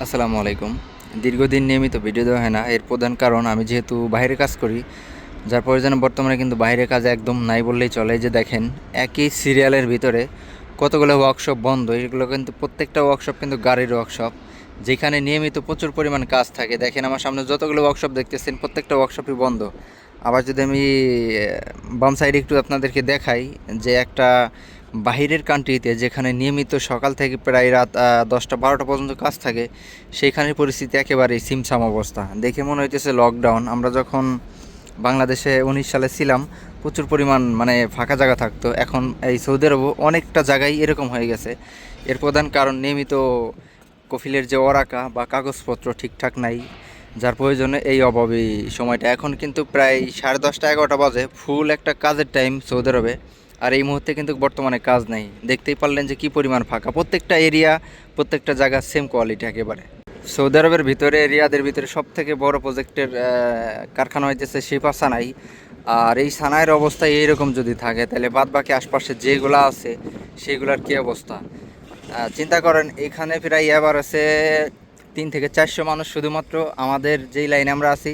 আসসালামু আলাইকুম। দীর্ঘদিন নিয়মিত ভিডিও দেওয়া হয় না, এর প্রধান কারণ আমি যেহেতু বাইরে কাজ করি, যার প্রয়োজনে বর্তমানে কিন্তু বাইরে কাজ একদম নাই বললেই চলে। যে দেখেন, একই সিরিয়ালের ভিতরে কতগুলো ওয়ার্কশপ বন্ধ, এগুলো কিন্তু প্রত্যেকটা ওয়ার্কশপ কিন্তু গাড়ির ওয়ার্কশপ যেখানে নিয়মিত প্রচুর পরিমাণ কাজ থাকে। দেখেন আমার সামনে যতগুলো ওয়ার্কশপ দেখতেছেন, প্রত্যেকটা ওয়ার্কশপই বন্ধ। আবার যদি আমি বাম সাইডে একটু আপনাদেরকে দেখাই যে একটা বাহিরের কান্ট্রিতে যেখানে নিয়মিত সকাল থেকে প্রায় রাত দশটা বারোটা পর্যন্ত কাজ থাকে সেইখানের পরিস্থিতি একেবারেই সিমসাম অবস্থা। দেখে মনে হইতেছে লকডাউন আমরা যখন বাংলাদেশে উনিশ সালে ছিলাম, প্রচুর পরিমাণ মানে ফাঁকা জায়গা থাকতো। এখন এই সৌদি আরবও অনেকটা জায়গায় এরকম হয়ে গেছে। এর প্রধান কারণ নিয়মিত কফিলের যে ওরাকা বা কাগজপত্র ঠিকঠাক নাই, যার প্রয়োজনে এই অভাবী সময়টা। এখন কিন্তু প্রায় সাড়ে দশটা এগারোটা বাজে ফুল একটা কাজের টাইম সৌদি আরবে। আর এই মুহূর্তে কিন্তু বর্তমানে কাজ নেই। দেখতেই পারলেন যে কি পরিমাণ ফাঁকা। প্রত্যেকটা এরিয়া প্রত্যেকটা জায়গা সেম কোয়ালিটি একেবারে। সৌদি আরবের ভিতরে এরিয়াদের ভিতরে সব থেকে বড় প্রজেক্টের কারখানা হইতেছে শিপা সানাই। আর এই সানাইয়ের অবস্থা এইরকম যদি থাকে, তাহলে বাদ বাকি আশপাশে যেগুলো আছে, সেগুলোর কী অবস্থা? চিন্তা করেন, এখানে প্রায় এবার আছে তিন থেকে চারশো মানুষ শুধুমাত্র আমাদের যেই লাইনে আমরা আছি,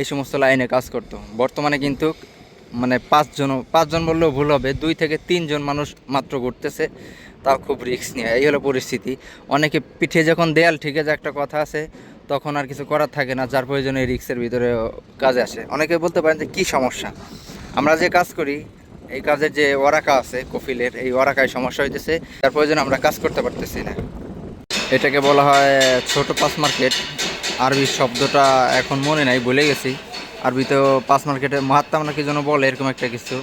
এই সমস্ত লাইনে কাজ করতো। বর্তমানে কিন্তু মানে পাঁচজন পাঁচজন বললেও ভুল হবে, দুই থেকে তিনজন মানুষ মাত্র ঘুরতেছে, তাও খুব রিস্ক নিয়ে। এই হলো পরিস্থিতি। অনেকে পিঠে যখন দেয়াল ঠিকে যে একটা কথা আছে, তখন আর কিছু করার থাকে না, যার প্রয়োজনে এই রিক্সের ভিতরে কাজে আসে। অনেকে বলতে পারেন যে, কী সমস্যা? আমরা যে কাজ করি, এই কাজের যে ওয়ারাকা আছে, কফিলের, এই ওয়ারাকায় সমস্যা হইতেছে তার প্রয়োজনে আমরা কাজ করতে পারতেছি না। এটাকে বলা হয় ছোট পাস মার্কেট। আরবি শব্দটা এখন মনে নাই, ভুলে গেছি। আরবিতেও পাস মার্কেটে মাহাত্তাম না কি যেন বলে, এরকম একটা কিছু।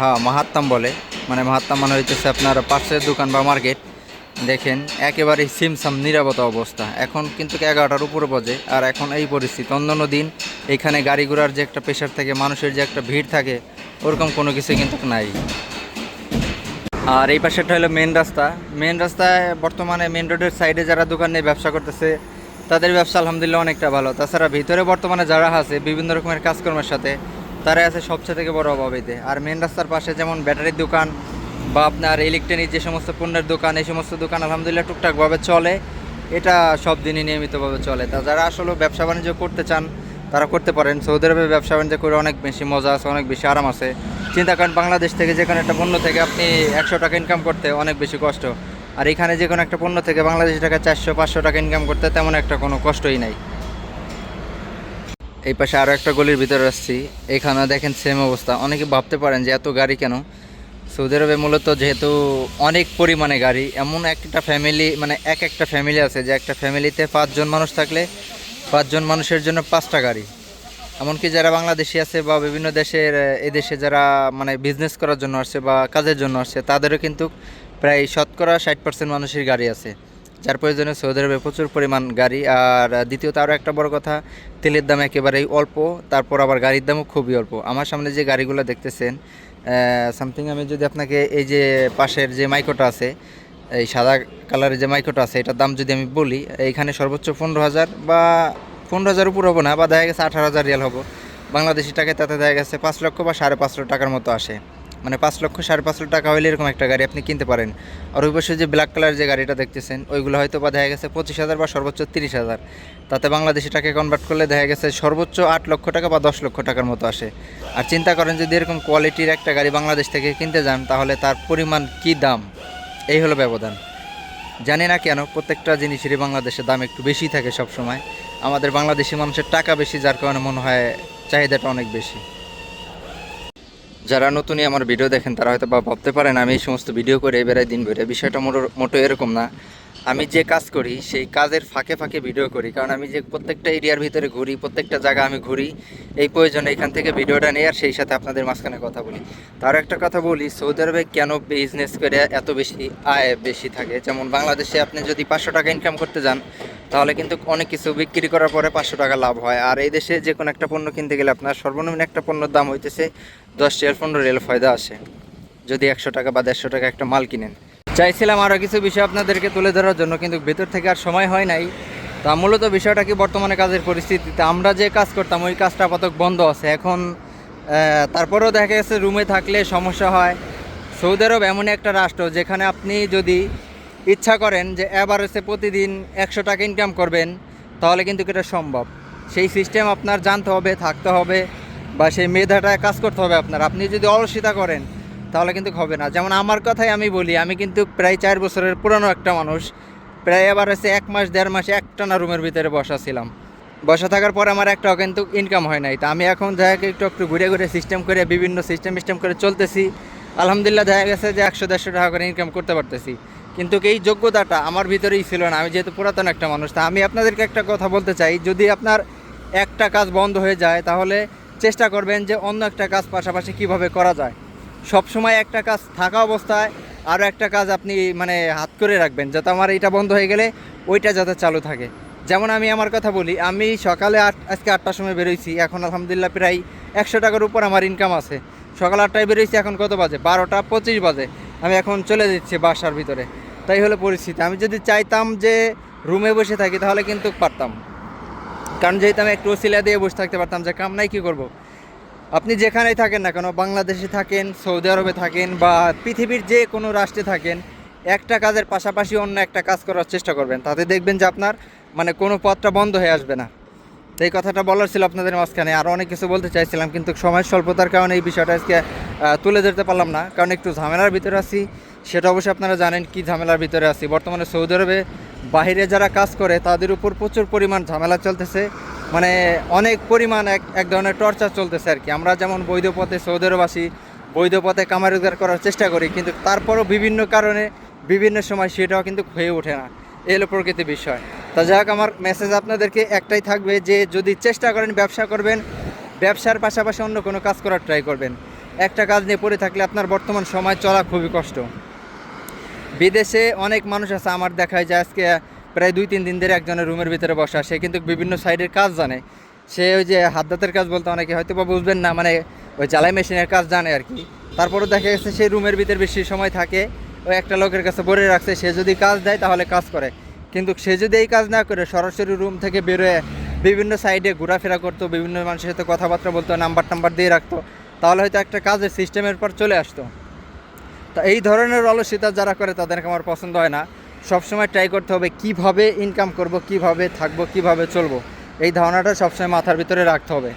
হ্যাঁ মাহাত্তাম বলে। মানে মাহাত্তাম মানে হইতেছে আপনার পাশের দোকান বা মার্কেট। দেখেন একেবারেই সিমসাম নিরাপত্তা অবস্থা। এখন কিন্তু এগারোটার উপরে বাজে। আর এখন এই পরিস্থিতি। অন্যান্য দিন এখানে গাড়ি ঘোড়ার যে একটা প্রেশার থাকে, মানুষের যে একটা ভিড় থাকে, ওরকম কোনো কিছু কিন্তু নাই। আর এই পাশেরটা হলো মেন রাস্তা। মেন রাস্তায় বর্তমানে মেন রোডের সাইডে যারা দোকান নিয়ে ব্যবসা করতেছে তাদের ব্যবসা আলহামদুলিল্লাহ অনেকটা ভালো। তাছাড়া ভিতরে বর্তমানে যারা আছে, বিভিন্ন রকমের কাজকর্মের সাথে, তারাই আছে সবচেয়ে থেকে বড় অভাবিতে আর মেন রাস্তার পাশে যেমন ব্যাটারির দোকান বা আপনার ইলেকট্রনিক যে সমস্ত পণ্যের দোকান, এই সমস্ত দোকান আলহামদুলিল্লাহ টুকটাকভাবে চলে। এটা সব দিনই নিয়মিতভাবে চলে। তা যারা আসলে ব্যবসা বাণিজ্য করতে চান, তারা করতে পারেন। সৌদি আরবে ব্যবসা বাণিজ্য করে অনেক বেশি মজা আছে, অনেক বেশি আরাম আছে। চিন্তা করেন, বাংলাদেশ থেকে যে কোনো একটা পণ্য থেকে আপনি একশো টাকা ইনকাম করতে অনেক বেশি কষ্ট। আর এখানে যে কোনো একটা পণ্য থেকে বাংলাদেশি টাকা চারশো, পাঁচশো টাকা ইনকাম করতে তেমন একটা কোনো কষ্টই নাই। এই পাশে আরও একটা গলির ভিতরে আসছি। এখানে দেখেন সেম অবস্থা। অনেকে ভাবতে পারেন যে এত গাড়ি কেন? সৌদি আরবে মূলত যেহেতু অনেক পরিমাণে গাড়ি, এমন একটা ফ্যামিলি মানে এক একটা ফ্যামিলি আছে যে একটা ফ্যামিলিতে পাঁচজন মানুষ থাকলে পাঁচজন মানুষের জন্য পাঁচটা গাড়ি। এমনকি যারা বাংলাদেশি আছে বা বিভিন্ন দেশের এদেশে যারা মানে বিজনেস করার জন্য আসছে বা কাজের জন্য আসছে, তাদেরও কিন্তু প্রায় শতকরা ষাট পার্সেন্ট মানুষের গাড়ি আছে, যার প্রয়োজনে সৌদি আরবে প্রচুর পরিমাণ গাড়ি। আর দ্বিতীয়ত আরও একটা বড় কথা, তেলের দাম একেবারেই অল্প, তারপর আবার গাড়ির দামও খুবই অল্প। আমার সামনে যে গাড়িগুলো দেখতেছেন সামথিং আমি যদি আপনাকে এই যে পাশের যে মাইকোটা আছে, এই সাদা কালারের যে মাইক্রোটা আছে, এটার দাম যদি আমি বলি এইখানে সর্বোচ্চ পনেরো হাজার বা পনেরো হাজার উপর হব না, বা দেখা গেছে আঠারো হাজার রিয়াল হব। বাংলাদেশি টাকায় তাতে দেখা গেছে পাঁচ লক্ষ বা সাড়ে পাঁচ লক্ষ টাকার মতো আসে। মানে পাঁচ লক্ষ, সাড়ে পাঁচ লক্ষ টাকা হলে এরকম একটা গাড়ি আপনি কিনতে পারেন। আর ওই পাশে যে ব্ল্যাক কালার যে গাড়িটা দেখতেছেন, ওইগুলো হয়তো বা দেখা গেছে পঁচিশ হাজার বা সর্বোচ্চ তিরিশ হাজার। তাতে বাংলাদেশি টাকায় কনভার্ট করলে দেখা গেছে সর্বোচ্চ আট লক্ষ টাকা বা দশ লক্ষ টাকার মতো আসে। আর চিন্তা করেন যদি এরকম কোয়ালিটির একটা গাড়ি বাংলাদেশ থেকে কিনতে যান, তাহলে তার পরিমাণ কি দাম? এই হলো ব্যবধান। জানি না কেন, প্রত্যেকটা জিনিসেরই বাংলাদেশের দাম একটু বেশি থাকে সব সময় আমাদের বাংলাদেশি মানুষের টাকা বেশি, যার কারণে মনে হয় চাহিদাটা অনেক বেশি। যারা নতুনই আমার ভিডিও দেখেন, তারা হয়তো বা ভাবতে পারেন আমি এই সমস্ত ভিডিও করে বেড়াই দিন বেড়ে বিষয়টা মোটো মোটো এরকম না। আমি যে কাজ করি, সেই কাজের ফাঁকে ফাঁকে ভিডিও করি। কারণ আমি যে প্রত্যেকটা এরিয়ার ভিতরে ঘুরি, প্রত্যেকটা জায়গা আমি ঘুরি, এই প্রয়োজনে এখান থেকে ভিডিওটা নিই আর সেই সাথে আপনাদের মাঝখানে কথা বলি। তার একটা কথা বলি, সৌদি আরবে কেন বিজনেস করে এত বেশি আয় বেশি থাকে? যেমন বাংলাদেশে আপনি যদি পাঁচশো টাকা ইনকাম করতে যান, তাহলে কিন্তু অনেক কিছু বিক্রি করার পরে পাঁচশো টাকা লাভ হয়। আর এই দেশে যে কোনো একটা পণ্য কিনতে গেলে আপনার সর্বনিম্ন একটা পণ্যের দাম হইতেছে দশ রিয়াল পনেরো রিয়াল ফায়দা আসে যদি একশো টাকা বা দেড়শো টাকা একটা মাল কিনেন। চাইছিলাম আরও কিছু বিষয় আপনাদেরকে তুলে ধরার জন্য, কিন্তু ভেতর থেকে আর সময় হয় নাই। তা মূলত বিষয়টা কি বর্তমানে কাজের পরিস্থিতিতে? আমরা যে কাজ করতাম, ওই কাজটা আপাতত বন্ধ আছে। এখন তারপরেও দেখা গেছে রুমে থাকলে সমস্যা হয়। সৌদি আরব এমন একটা রাষ্ট্র যেখানে আপনি যদি ইচ্ছা করেন যে এভারেজে প্রতিদিন একশো টাকা ইনকাম করবেন, তাহলে কিন্তু এটা সম্ভব। সেই সিস্টেম আপনার জানতে হবে, থাকতে হবে। বা সেই মেধাটা কাজ করতে হবে আপনার। আপনি যদি অলসিতা করেন, তাহলে কিন্তু হবে না। যেমন আমার কথাই আমি বলি, আমি কিন্তু প্রায় চার বছরের পুরনো একটা মানুষ। প্রায় এবার হচ্ছে এক মাস, দেড় মাস একটানা রুমের ভিতরে বসা ছিলাম। বসা থাকার পর আমার একটাও কিন্তু ইনকাম হয় নাই। তা আমি এখন গেছে একটু একটু ঘুরে ঘুরে সিস্টেম করে, বিভিন্ন সিস্টেম সিস্টেম করে চলতেছি। আলহামদুলিল্লাহ দেখা গেছে যে একশো, দেড়শো টাকা করে ইনকাম করতে পারতেছি। কিন্তু এই যোগ্যতাটা আমার ভিতরেই ছিল না। আমি যেহেতু পুরাতন একটা মানুষ, তা আমি আপনাদেরকে একটা কথা বলতে চাই। যদি আপনার একটা কাজ বন্ধ হয়ে যায়, তাহলে চেষ্টা করবেন যে অন্য একটা কাজ পাশাপাশি কীভাবে করা যায়। সব সময় একটা কাজ থাকা অবস্থায় আরও একটা কাজ আপনি মানে হাত করে রাখবেন, যাতে আমার এটা বন্ধ হয়ে গেলে ওইটা যাতে চালু থাকে। যেমন আমি আমার কথা বলি, আমি সকালে আট, আজকে আটটার সময় বেরোইছি, এখন আলহামদুলিল্লাহ প্রায় একশো টাকার উপর আমার ইনকাম আছে। সকাল আটটায় বেরোইছি, এখন কত বাজে? বারোটা পঁচিশ বাজে। আমি এখন চলে যাচ্ছি বাসার ভিতরে। তাই হলো পরিস্থিতি। আমি যদি চাইতাম যে রুমে বসে থাকি, তাহলে কিন্তু পারতাম। কারণ যেহেতু আমি একটু ওসিলা দিয়ে বসে থাকতে পারতাম যে, কাম নাই, কী করব? আপনি যেখানেই থাকেন না কেন, বাংলাদেশে থাকেন, সৌদি আরবে থাকেন বা পৃথিবীর যে কোনো রাষ্ট্রে থাকেন, একটা কাজের পাশাপাশি অন্য একটা কাজ করার চেষ্টা করবেন। তাতে দেখবেন যে আপনার মানে কোনো পথটা বন্ধ হয়ে আসবে না। এই কথাটা বলার ছিল আপনাদের মাঝখানে। আরও অনেক কিছু বলতে চাইছিলাম, কিন্তু সময় স্বল্পতার কারণে এই বিষয়টা আজকে তুলে ধরতে পারলাম না। কারণ একটু ঝামেলার ভিতরে আছি, সেটা অবশ্যই আপনারা জানেন কি ঝামেলার ভিতরে আছি। বর্তমানে সৌদি আরবে বাইরে যারা কাজ করে, তাদের উপর প্রচুর পরিমাণ ঝামেলা চলতেছে। মানে অনেক পরিমাণ এক এক ধরনের টর্চার চলতেছে আর কি। আমরা যেমন বৈধ পথে সৌদি বৈধ পথে কামাই রোজগার করার চেষ্টা করি, কিন্তু তারপরও বিভিন্ন কারণে, বিভিন্ন সময় সেটাও কিন্তু হয়ে ওঠে না। এলো প্রকৃতি বিষয়। তা যাক, আমার মেসেজ আপনাদেরকে একটাই থাকবে যে, যদি চেষ্টা করেন, ব্যবসা করবেন, ব্যবসার পাশাপাশি অন্য কোনো কাজ করার ট্রাই করবেন। একটা কাজ নিয়ে পড়ে থাকলে আপনার বর্তমান সময় চলা খুবই কষ্ট। বিদেশে অনেক মানুষ আছে, আমার দেখায় যে আজকে প্রায় দুই, তিন দিন ধরে একজনের রুমের ভিতরে বসা সে কিন্তু বিভিন্ন সাইডের কাজ জানে। সে ওই যে হাতদাতের কাজ বলতে অনেকে হয়তো বা বুঝবেন না মানে ওই জ্বালাই মেশিনের কাজ জানে আর কি। তারপরও দেখা গেছে সে রুমের ভিতরে বেশি সময় থাকে ওই একটা লোকের কাছে বলে রাখছে, সে যদি কাজ দেয় তাহলে কাজ করে। কিন্তু সে যদি এই কাজ না করে, সরাসরি রুম থেকে বেরোয়, বিভিন্ন সাইডে ঘোরাফেরা করতো, বিভিন্ন মানুষের সাথে কথাবার্তা বলতো, নাম্বার, টাম্বার দিয়ে রাখতো, তাহলে হয়তো একটা কাজের সিস্টেমের পর চলে আসতো। তা এই ধরনের অলসিতা যারা করে তাদেরকে আমার পছন্দ হয় না। সবসময় ট্রাই করতে হবে কীভাবে ইনকাম করব, কীভাবে থাকব, কীভাবে চলবো, এই ধারণাটা সবসময় মাথার ভিতরে রাখতে হবে।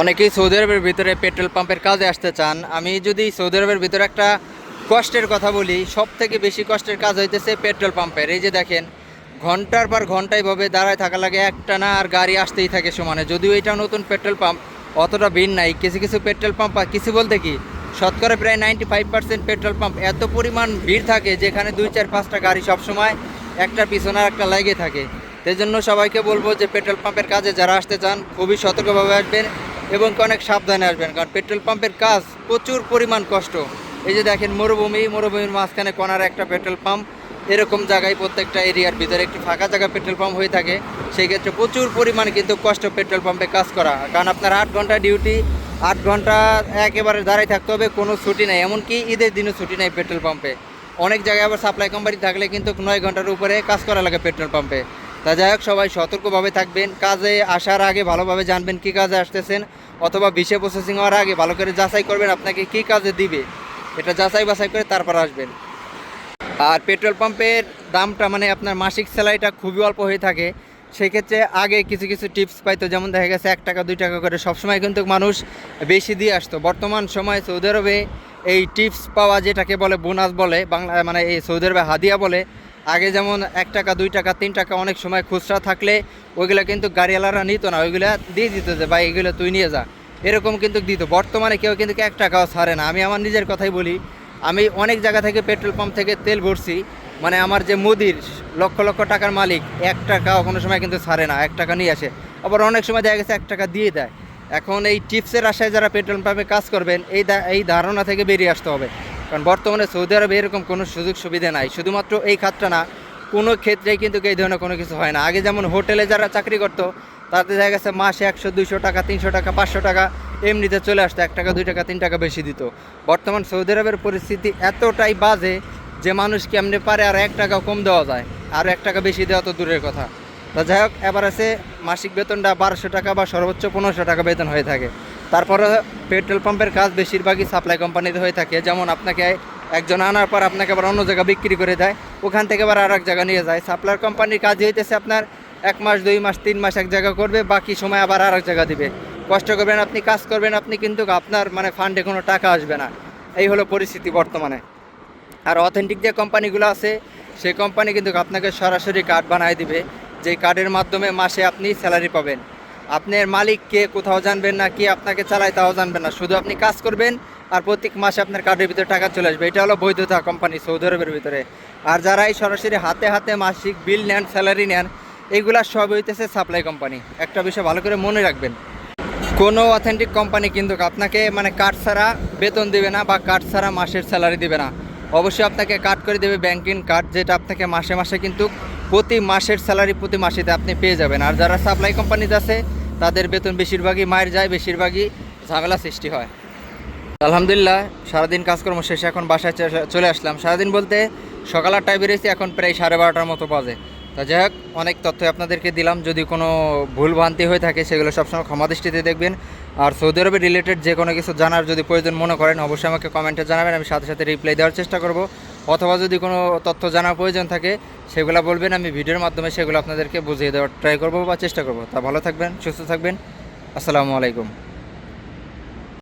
অনেকেই সৌদি আরবের ভিতরে পেট্রোল পাম্পের কাজে আসতে চান। আমি যদি সৌদি আরবের ভিতরে একটা কষ্টের কথা বলি সব থেকে বেশি কষ্টের কাজ হইতেছে পেট্রোল পাম্পের এই যে দেখেন, ঘণ্টার পর ঘণ্টা ভাবে দাঁড়ায় থাকা লাগে, একটা না আর গাড়ি আসতেই থাকে সমানে। যদিও এটা নতুন পেট্রোল পাম্প অতটা ভিড় নাই। কিছু কিছু পেট্রোল পাম্প কিছু বলতে কি শতকরা প্রায় ninety five percent petrol pump এত পরিমাণ ভিড় থাকে যেখানে দুই চার পাঁচটা গাড়ি সবসময় একটার পিছনে একটা লাগে থাকে। সেই জন্য সবাইকে বলব যে পেট্রোল পাম্পের কাজে যারা আসতে চান, খুবই সতর্কভাবে আসবেন এবং অনেক সাবধানে আসবেন, কারণ পেট্রোল পাম্পের কাজ প্রচুর পরিমাণ কষ্ট। এই যে দেখেন মরুভূমি, মরুভূমির মাঝখানে কোনার একটা পেট্রোল পাম্প এরকম জায়গায় প্রত্যেকটা এরিয়ার ভিতরে একটু ফাঁকা জায়গা পেট্রোল পাম্প হয়ে থাকে। সেই ক্ষেত্রে প্রচুর পরিমাণে কিন্তু কষ্ট পেট্রোল পাম্পে কাজ করা। কারণ আপনার আট ঘণ্টা ডিউটি আট ঘণ্টা একেবারে দাঁড়াই থাকতে হবে, কোনো ছুটি নেই। এমনকি ঈদের দিনও ছুটি নেই পেট্রোল পাম্পে। অনেক জায়গায় আবার সাপ্লাই কোম্পানি থাকলে কিন্তু নয় ঘণ্টার উপরে কাজ করা লাগে পেট্রোল পাম্পে। তা যাই হোক, সবাই সতর্কভাবে থাকবেন, কাজে আসার আগে ভালোভাবে জানবেন কী কাজে আসতেছেন, অথবা বিষে প্রসেসিং হওয়ার আগে ভালো করে যাচাই করবেন আপনাকে কী কাজে দিবে। এটা যাচাই বাছাই করে তারপর আসবেন। আর পেট্রোল পাম্পের দামটা মানে আপনার মাসিক স্যালারিটা খুবই অল্প হয়ে থাকে। সেই ক্ষেত্রে আগে কিছু কিছু টিপস পাইতো, যেমন দেখা গেছে এক টাকা, দুই টাকা করে সবসময় কিন্তু মানুষ বেশি দিয়ে আসতো। বর্তমান সময় সৌদি আরবে এই টিপস পাওয়া যেটাকে বলে বোনাস বলে, বাংলা মানে এই সৌদি আরবে হাদিয়া বলে, আগে যেমন এক টাকা, দুই টাকা, তিন টাকা অনেক সময় খুচরা থাকলে ওইগুলো কিন্তু গাড়িওয়ালারা নিত না, ওইগুলো দিয়ে দিত যে, ভাই, এগুলো তুই নিয়ে যা। এরকম কিন্তু দিত। বর্তমানে কেউ কিন্তু এক টাকাও ছাড়ে না। আমি আমার নিজের কথাই বলি, আমি অনেক জায়গা থেকে পেট্রোল পাম্প থেকে তেল ভরছি মানে আমার যে মুদির লক্ষ লক্ষ টাকার মালিক, এক টাকাও কোনো সময় কিন্তু ছাড়ে না, এক টাকা নিয়ে আসে। আবার অনেক সময় দেখা গেছে এক টাকা দিয়ে দেয়। এখন এই টিপসের আশায় যারা পেট্রোল পাম্পে কাজ করবেন, এই এই ধারণা থেকে বেরিয়ে আসতে হবে। কারণ বর্তমানে সৌদি আরবে এরকম কোনো সুযোগ সুবিধা নাই। শুধুমাত্র এই খাতটা না, কোনো ক্ষেত্রেই কিন্তু এই ধরনের কোনো কিছু হয় না। আগে যেমন হোটেলে যারা চাকরি করতো, তাতে দেখা গেছে মাসে একশো, দুইশো টাকা, তিনশো টাকা, পাঁচশো টাকা এমনিতে চলে আসতো। এক টাকা, দুই টাকা, তিন টাকা বেশি দিত। বর্তমান সৌদি আরবের পরিস্থিতি এতটাই বাজে যে মানুষ কেমনে পারে আর এক টাকা কম দেওয়া যায়, আর এক টাকা বেশি দেওয়া তো দূরের কথা। তা যাই হোক, এবার আছে মাসিক বেতনটা বারোশো টাকা বা সর্বোচ্চ পনেরোশো টাকা বেতন হয়ে থাকে। তারপরে পেট্রোল পাম্পের কাজ বেশিরভাগই সাপ্লাই কোম্পানিতে হয়ে থাকে। যেমন আপনাকে একজন আনার পর আপনাকে আবার অন্য জায়গা বিক্রি করে দেয়, ওখান থেকে আবার আর এক জায়গা নিয়ে যায়। সাপ্লায়ার কোম্পানির কাজ হইতেছে আপনার এক মাস, দুই মাস, তিন মাস এক জায়গা করবে, বাকি সময় আবার আর এক জায়গা দিবে। কষ্ট করবেন আপনি, কাজ করবেন আপনি, কিন্তু আপনার মানে ফান্ডে কোনো টাকা আসবে না। এই হলো পরিস্থিতি বর্তমানে। আর অথেন্টিক যে কোম্পানিগুলো আছে, সেই কোম্পানি কিন্তু আপনাকে সরাসরি কার্ড বানায় দিবে। যেই কার্ডের মাধ্যমে মাসে আপনি স্যালারি পাবেন। আপনার মালিক কে কোথাও জানবেন না, কি আপনাকে চালায় তাও জানবেন না। শুধু আপনি কাজ করবেন আর প্রত্যেক মাসে আপনার কার্ডের ভিতরে টাকা চলে আসবে। এটা হলো বৈধতা কোম্পানি সৌদি আরবের ভিতরে। আর যারা এই সরাসরি হাতে হাতে মাসিক বিল নেন স্যালারি নেন, এইগুলা সব হইতেছে সাপ্লাই কোম্পানি একটা বিষয় ভালো করে মনে রাখবেন। কোনো অথেন্টিক কোম্পানি কিন্তু আপনাকে মানে কার্ড ছাড়া বেতন দেবে না বা কার্ড ছাড়া মাসের স্যালারি দেবে না। অবশ্যই আপনাকে কাট করে দেবে ব্যাংকিং কার্ড যেটা আপনাকে মাসে মাসে কিন্তু প্রতি মাসের স্যালারি প্রতি মাসেতে আপনি পেয়ে যাবেন। আর যারা সাপ্লাই কোম্পানিতে আছে, তাদের বেতন বেশিরভাগই মায়ের যায়, বেশিরভাগই ঝামেলা সৃষ্টি হয়। আলহামদুলিল্লাহ, সারাদিন কাজকর্ম শেষে এখন বাসায় চলে- আসলাম। সারাদিন বলতে সকাল আটটায় বেরিয়েছি এখন প্রায় সাড়ে বারোটার মতো বাজে। তা যাই হোক, অনেক তথ্য আপনাদেরকে দিলাম। যদি কোনো ভুল ভ্রান্তি হয়ে থাকে, সেগুলো সবসময় ক্ষমা দৃষ্টিতে দেখবেন। আর সৌদি আরবে রিলেটেড যে কোনো কিছু জানার যদি প্রয়োজন মনে করেন, অবশ্যই আমাকে কমেন্টে জানাবেন, আমি সাথে সাথে রিপ্লাই দেওয়ার চেষ্টা করব। অথবা যদি কোনো তথ্য জানার প্রয়োজন থাকে, সেগুলো বলবেন, আমি ভিডিওর মাধ্যমে সেগুলো আপনাদেরকে বুঝিয়ে দেওয়ার ট্রাই করব বা চেষ্টা করব। তা ভালো থাকবেন, সুস্থ থাকবেন। আসসালামু আলাইকুম।